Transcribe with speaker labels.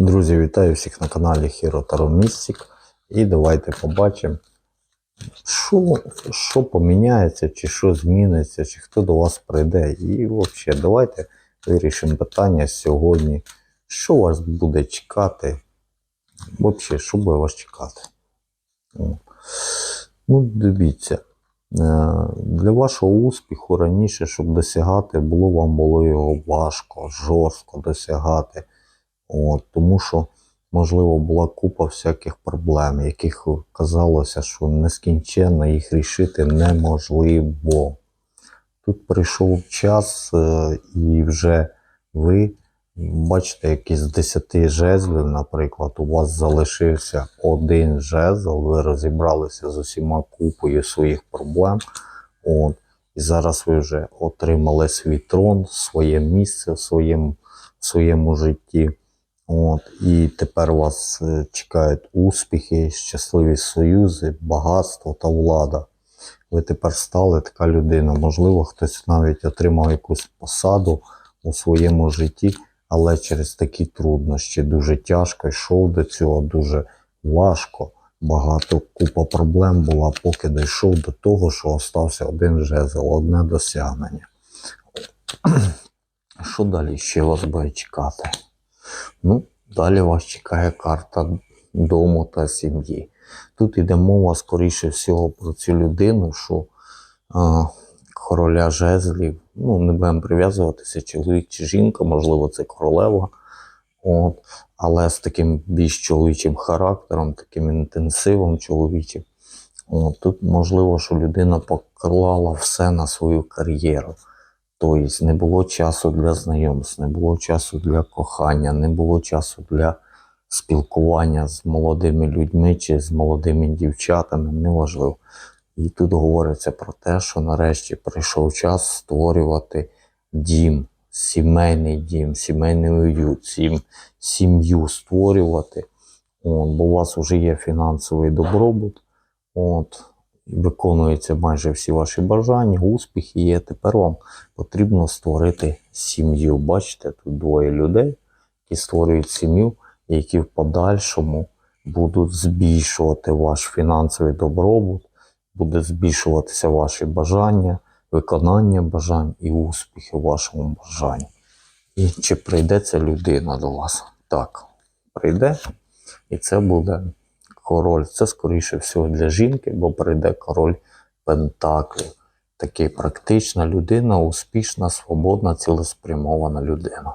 Speaker 1: Друзі, вітаю всіх на каналі Hero Taро Mystic. І давайте побачимо, що, що поміняється, чи що зміниться, чи хто до вас прийде. І взагалі, давайте вирішимо питання сьогодні, що вас буде чекати. Взагалі, що буде вас чекати. Ну, дивіться. е, Для вашого успіху раніше, щоб досягати, було вам було його важко, жорстко досягати. От, тому що, можливо, була купа всяких проблем, яких казалося, що нескінченно їх рішити неможливо. Тут прийшов час, е, і вже ви бачите, якийсь з 10 жезлів, наприклад, у вас залишився один жезл, ви розібралися з усіма купою своїх проблем. От, і зараз ви вже отримали свій трон, своє місце в своєму, в своєму житті. От, і тепер вас е, чекають успіхи, щасливі союзи, багатство та влада. Ви тепер стали така людина. Можливо, хтось навіть отримав якусь посаду у своєму житті, але через такі труднощі дуже тяжко йшов до цього, дуже важко. Багато купа проблем була, поки дійшов до того, що остався один жезл, одне досягнення. Що далі ще вас буде чекати? Ну, далі вас чекає карта дому та сім'ї. Тут йде мова, скоріше всього, про цю людину, що а, короля жезлів, ну, не будемо прив'язуватися, чоловік чи жінка, можливо, це королева. От, але з таким більш чоловічим характером, таким інтенсивом чоловічим. От, тут можливо, що людина поклала все на свою кар'єру. Тобто не було часу для знайомств, не було часу для кохання, не було часу для спілкування з молодими людьми чи з молодими дівчатами, неважливо. І тут говориться про те, що нарешті прийшов час створювати дім, сімейний дім, сімейний уют, сім, сім'ю створювати. От, бо у вас вже є фінансовий добробут. От, виконуються майже всі ваші бажання, успіхи є. Тепер вам потрібно створити сім'ю. Бачите, тут двоє людей, які створюють сім'ю, які в подальшому будуть збільшувати ваш фінансовий добробут, буде збільшуватися ваші бажання, виконання бажань і успіхи в вашому бажанні. І чи прийде ця людина до вас? Так, прийде, і це буде король. Це скоріше всього для жінки, бо прийде король Пентаклів. Такий практична людина, успішна, свободна, цілеспрямована людина.